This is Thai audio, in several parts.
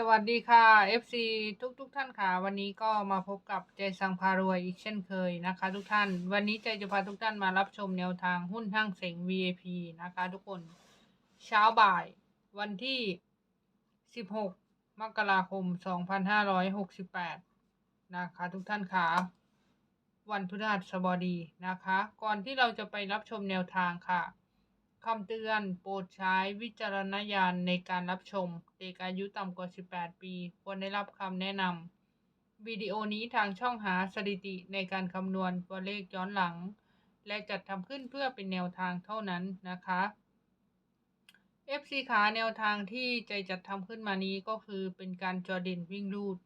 สวัสดีค่ะ FC ทุกทุกๆท่านค่ะ วันนี้ก็มาพบกับใจสังพารวยอีกเช่นเคยนะคะ ทุกท่าน วันนี้ใจจะพาทุกท่านมารับชมแนวทางหุ้นห้างเสง VIP นะคะ ทุกคนเช้าบ่ายวันที่ 16 มกราคม 2568 นะคะ ทุกท่านค่ะวันพฤหัสบดีนะคะ ก่อนที่เราจะไปรับชมแนวทางค่ะ คำเตือน โปรดใช้วิจารณญาณในการรับชม เด็กอายุต่ำกว่า 18 ปี ควรได้รับคำแนะนำวิดีโอนี้ทางช่องหาสถิติในการคำนวณตัวเลขย้อนหลัง และจัดทำขึ้นเพื่อเป็นแนวทางเท่านั้นนะคะ FC ขาแนวทางที่ใจจัดทำขึ้นมานี้ก็คือเป็นการจอเด่นวิ่งรูด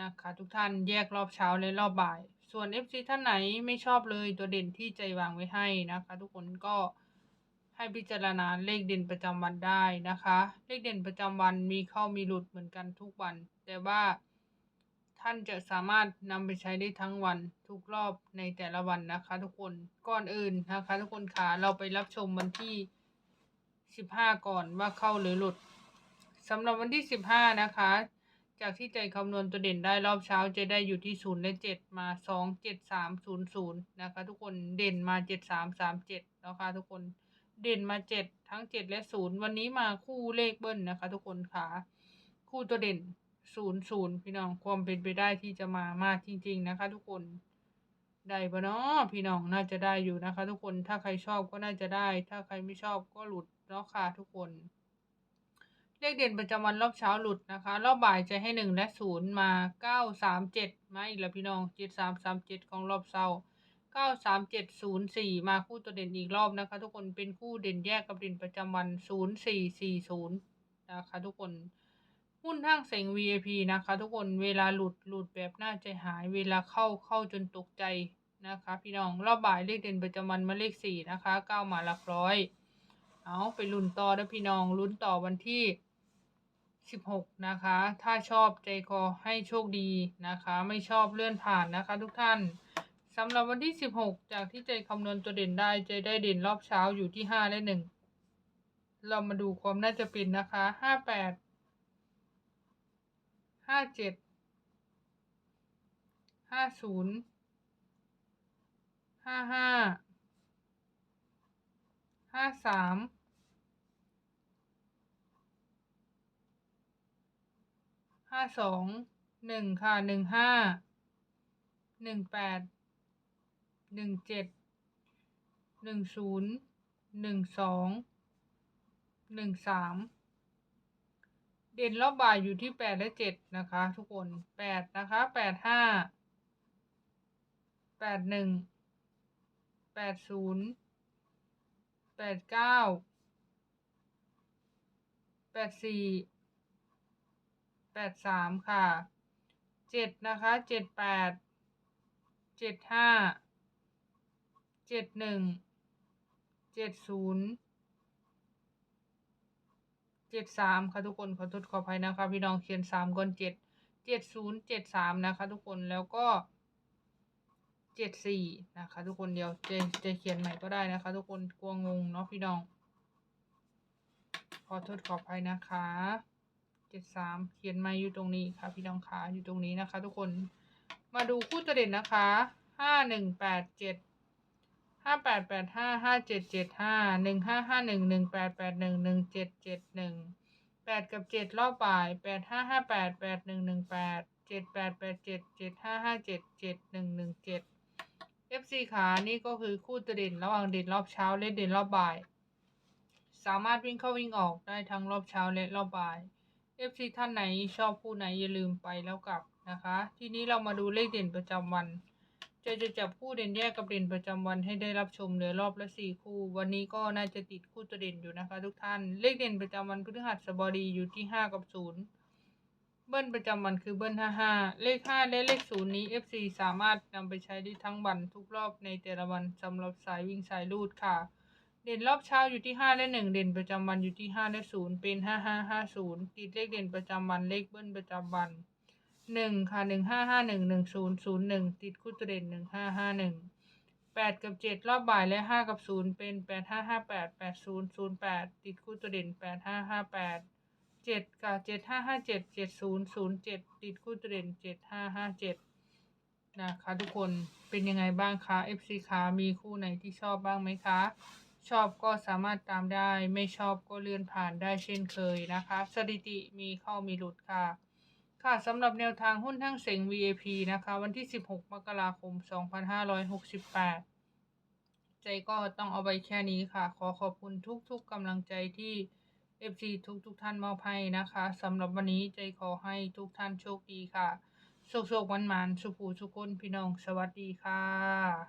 นะคะทุกท่านแยกรอบเช้าและรอบบ่าย ส่วน FC ท่านไหนไม่ชอบเลยตัวเด่นที่ใจวางไว้ให้นะคะ ทุกคนก็ ให้พิจารณาเลขเด่นประจำวันได้นะคะ เลขเด่นประจำวันมีเข้ามีหลุดเหมือนกันทุกวัน แต่ว่าท่านจะสามารถนำไปใช้ได้ทั้งวันทุกรอบในแต่ละวันนะคะ ทุกคนก่อนอื่นนะคะ ทุกคนค่ะเราไปรับชมวันที่ 15 ก่อนว่าเข้าหรือหลุดสำหรับวันที่ 15 นะคะ จากที่ใจคำนวณตัวเด่นได้รอบเช้าจะได้อยู่ที่ 0 และ 7 มา 2 7 3 0 0 นะคะ ทุกคนเด่นมา 7 3 3 7นะคะทุกคน เด่นมาเจ็ดทั้งเจ็ดและศูนย์วันนี้มาคู่เลขเบิ้ลนะคะ ทุกคนค่ะ คู่ตัวเด่นศูนย์ศูนย์พี่น้องความเป็นไปได้ที่จะมามากจริง ๆนะคะ ทุกคนได้ปะเนาะพี่น้องน่าจะได้อยู่นะคะ ทุกคนถ้าใครชอบก็น่าจะได้ ถ้าใครไม่ชอบก็หลุดเนาะค่ะทุกคนเลขเด่นประจำวันรอบเช้าหลุดนะคะ รอบบ่ายจะให้หนึ่งและศูนย์มาเก้าสามเจ็ดมาอีกแล้วพี่น้องเจ็ดสามสามเจ็ดของรอบเช้า ก้าสามเจ็ดศูนย์สี่มาคู่ตัวเด่นอีกรอบนะคะ ทุกคนเป็นคู่เด่นแยกกับเด่นประจำวันศูนย์สี่สี่ศูนย์นะคะ ทุกคนหุ้นห้างเสง VIP นะคะ ทุกคนเวลาหลุดหลุดแบบน่าใจหายเวลาเข้าเข้าจนตกใจนะคะ พี่น้องรอบบ่ายเลขเด่นประจำวันมาเลขสี่นะคะเก้ามาหลักร้อยเอาไปลุ้นต่อนะพี่น้องลุ้นต่อวันที่สิบหกนะคะ ถ้าชอบใจคอให้โชคดีนะคะ ไม่ชอบเลื่อนผ่านนะคะ ทุกท่าน สำหรับวันที่ 16 จากที่ใจคำนวณตัวเด่นได้ใจได้เด่นรอบเช้าอยู่ที่ 5 และ 1 เรามาดูความน่าจะเป็นนะคะ 58 57 50 55 53 52 1ค่ะ 15 18 หนึ่งเจ็ดหนึ่งศูนย์หนึ่งสองหนึ่งสามเด่นรอบบ่ายอยู่ที่แปดและเจ็ดนะคะ ทุกคนแปดนะคะแปดห้าแปดหนึ่งแปดศูนย์แปดเก้าแปดสี่แปดสามค่ะเจ็ดนะคะเจ็ดแปดเจ็ดห้า เจ็ดหนึ่งเจ็ดศูนย์เจ็ดสามค่ะทุกคนขอโทษขออภัยนะคะพี่น้องเขียนสามก่อนเจ็ดเจ็ดศูนย์เจ็ดสามนะคะทุกคนแล้วก็เจ็ดสี่นะคะทุกคนเดี๋ยวจะจะเขียนใหม่ก็ได้นะคะ ทุกคนกลัวงงเนาะพี่น้องขอโทษขออภัยนะคะเจ็ดสามเขียนใหม่อยู่ตรงนี้ค่ะ พี่น้องขาอยู่ตรงนี้นะคะ ทุกคนมาดูคู่ตัวเด่นนะคะห้าหนึ่งแปดเจ็ด ห้าแปดแปดห้าห้าเจ็ดเจ็ดห้าหนึ่งห้าห้าหนึ่งหนึ่งแปดแปดหนึ่งหนึ่งเจ็ดเจ็ดหนึ่งแปดกับเจ็ดรอบบ่ายแปดห้าห้าแปดแปดหนึ่งหนึ่งแปดเจ็ดแปดแปดเจ็ดเจ็ดห้าห้าเจ็ดเจ็ดหนึ่งหนึ่งเจ็ด FC ขานี่ก็คือคู่ตัวเด่นระหว่างเด่นรอบเช้าและเด่นรอบบ่าย สามารถวิ่งเข้าวิ่งออกได้ทั้งรอบเช้าและรอบบ่าย FC ท่านไหนชอบคู่ไหนอย่าลืมไปแล้วกลับนะคะ ทีนี้เรามาดูเลขเด่นประจำวัน จะจะจับคู่เด่นแยกกับเด่นประจำวันให้ได้รับชมเหลือรอบละสี่คู่ วันนี้ก็น่าจะติดคู่ตัวเด่นอยู่นะคะ ทุกท่าน เลขเด่นประจำวันพฤหัสบดีอยู่ที่ห้ากับศูนย์เบิ้ลประจำวันคือเบิ้ลห้าห้าเลขห้าและเลขศูนย์นี้ FC สามารถนำไปใช้ได้ทั้งวันทุกรอบในแต่ละวันสำหรับสายวิ่งสายลูดค่ะ เด่นรอบเช้าอยู่ที่ห้าและหนึ่งเด่นประจำวันอยู่ที่ห้าและศูนย์เป็นห้าห้าห้าศูนย์ติดเลขเด่นประจำวันเลขเบิ้ลประจำวัน หนึ่งค่ะหนึ่งห้าห้าหนึ่งหนึ่งศูนย์ศูนย์หนึ่งติดคู่ตัวเด่นหนึ่งห้าห้าหนึ่งแปดกับเจ็ดรอบบ่ายและห้ากับศูนย์เป็นแปดห้าห้าแปดแปดศูนย์ศูนย์แปดติดคู่ตัวเด่นแปดห้าห้าแปดเจ็ดกับเจ็ดห้าห้าเจ็ดเจ็ดศูนย์ศูนย์เจ็ดติดคู่ตัวเด่นเจ็ดห้าห้าเจ็ดนะคะทุกคนเป็นยังไงบ้างคะ FC คะมีคู่ไหนที่ชอบบ้างไหมคะ ชอบก็สามารถตามได้ ไม่ชอบก็เลื่อนผ่านได้เช่นเคยนะคะ สถิติมีเข้ามีหลุดค่ะ ค่ะสำหรับแนวทางหุ้นทั้งเสง VAP นะคะ วันที่ 16 มกราคม 2568 ใจก็ต้องเอาไวแค่นี้ค่ะ ขอขอบคุณทุกๆกำลังใจที่ FC ทุกๆท่านมอบให้นะคะสำหรับวันนี้ใจขอให้ทุกท่านโชคดีค่ะโชคโชควันมันสุขูสุขคนพี่น้อง สวัสดีค่ะ